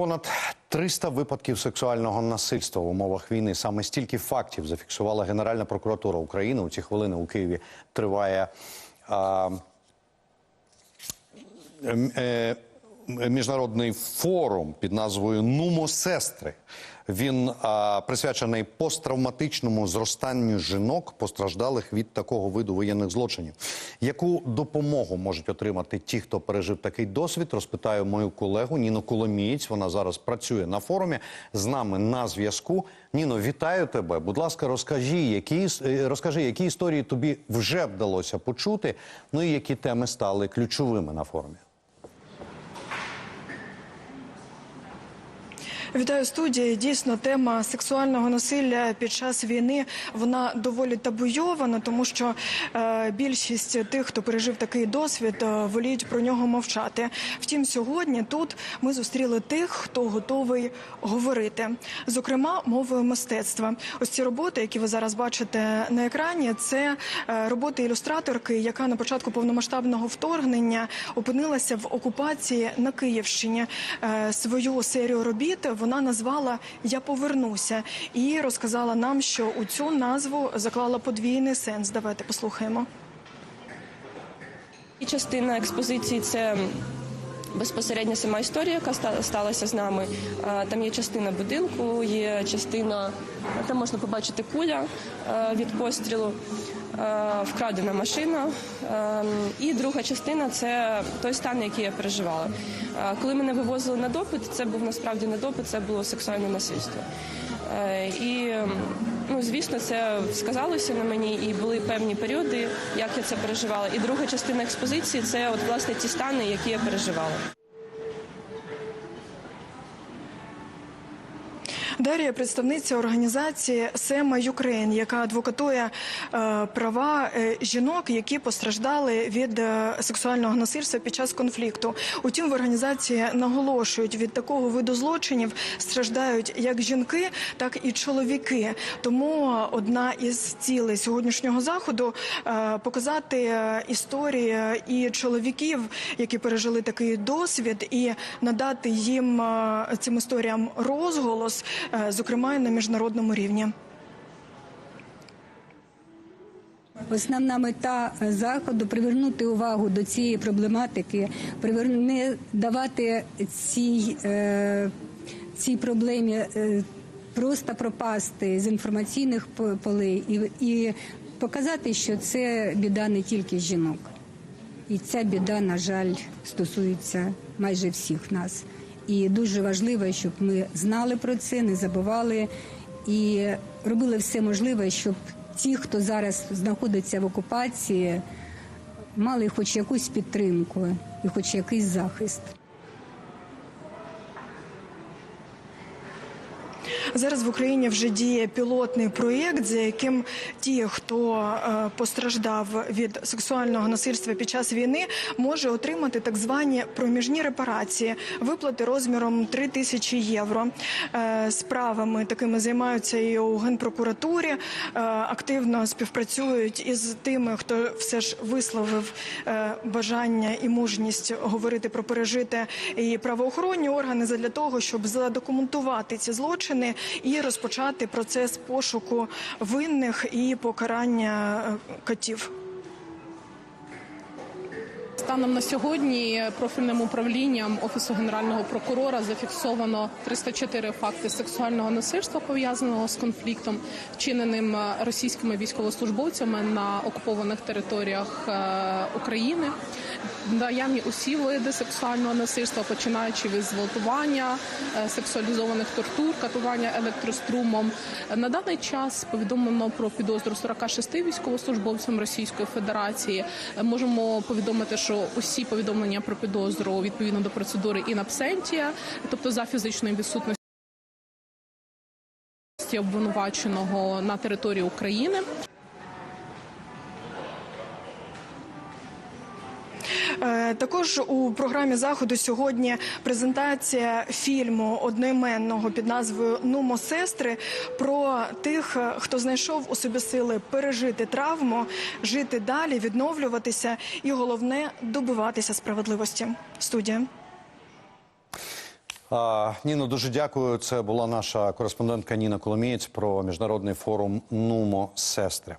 Понад 300 випадків сексуального насильства в умовах війни. Саме стільки фактів зафіксувала Генеральна прокуратура України. У ці хвилини у Києві триває а, е, міжнародний форум під назвою Нумо сестри. Він а, присвячений посттравматичному зростанню жінок, постраждалих від такого виду воєнних злочинів. Яку допомогу можуть отримати ті, хто пережив такий досвід? Розпитаю мою колегу Ніну Коломієць. Вона зараз працює на форумі з нами на зв'язку. Ніно, вітаю тебе. Будь ласка, розкажи, які е, розкажи, які історії тобі вже вдалося почути. Ну і які теми стали ключовими на форумі. Вітаю студії. Дійсно, тема сексуального насилля під час війни вона доволі табуйована, тому що е, більшість тих, хто пережив такий досвід, е, воліють про нього мовчати. Втім, сьогодні тут ми зустріли тих, хто готовий говорити, зокрема мовою мистецтва. Ось ці роботи, які ви зараз бачите на екрані, це е, роботи ілюстраторки, яка на початку повномасштабного вторгнення опинилася в окупації на Київщині. Е, Свою серію робіт вона назвала Я повернуся і розказала нам, що у цю назву заклала подвійний сенс. Давайте послухаємо. І частина експозиції це безпосередньо сама історія, яка сталася з нами. Там є частина будинку, є частина, там можна побачити куля е, від пострілу, е, вкрадена машина. Е, І друга частина це той стан, який я переживала. Е, Коли мене вивозили на допит, це був насправді не допит, це було сексуальне насильство. І ну, звісно, це сказалося на мені, і були певні періоди, як я це переживала. І друга частина експозиції це от власне ті стани, які я переживала. Дар'я представниця організації Сема Юкрейн, яка адвокатує е, права е, жінок, які постраждали від е, сексуального насильства під час конфлікту. Утім, в організації наголошують, від такого виду злочинів страждають як жінки, так і чоловіки. Тому одна із цілей сьогоднішнього заходу показати історії і чоловіків, які пережили такий досвід, і надати їм цим історіям розголос, зокрема і на міжнародному рівні. Основна мета е, заходу привернути увагу до цієї проблематики, не давати цій, е, цій проблемі е, просто пропасти з інформаційних полей і, і показати, що це біда не тільки жінок. І ця біда, на жаль, стосується майже всіх нас. І дуже важливо, щоб ми знали про це, не забували і робили все можливе, щоб ті, хто зараз знаходиться в окупації, мали хоч якусь підтримку і хоч якийсь захист. Зараз в Україні вже діє пілотний проєкт, за яким ті, хто е, постраждав від сексуального насильства під час війни, може отримати так звані проміжні репарації, виплати розміром 3 тисячі євро. Е, Справами такими займаються і у генпрокуратурі, е, активно співпрацюють із тими, хто все ж висловив бажання і мужність говорити про пережите і правоохоронні органи задля того, щоб задокументувати ці злочини і розпочати процес пошуку винних і покарання е, котів. Станом на сьогодні профільним управлінням офісу генерального прокурора зафіксовано 304 факти сексуального насильства пов'язаного з конфліктом, вчиненим е, російськими військовослужбовцями на окупованих територіях е, України. Наявні усі види сексуального насильства, починаючи від зґвалтування, е, сексуалізованих тортур, катування електрострумом. На даний час повідомлено про підозру 46 військовослужбовцям Російської Федерації. Е, Можемо повідомити, що усі повідомлення про підозру відповідно до процедури інабсентія, тобто за фізичної відсутності обвинуваченого на території України. Також у програмі заходу сьогодні презентація фільму одноіменного під назвою Нумо сестри про тих, е, хто знайшов у собі сили пережити травму, жити далі, відновлюватися і головне добиватися справедливості. Студія. Ніно, дуже дякую. Це була наша кореспондентка Ніна Коломієць про міжнародний форум Нумо Сестри.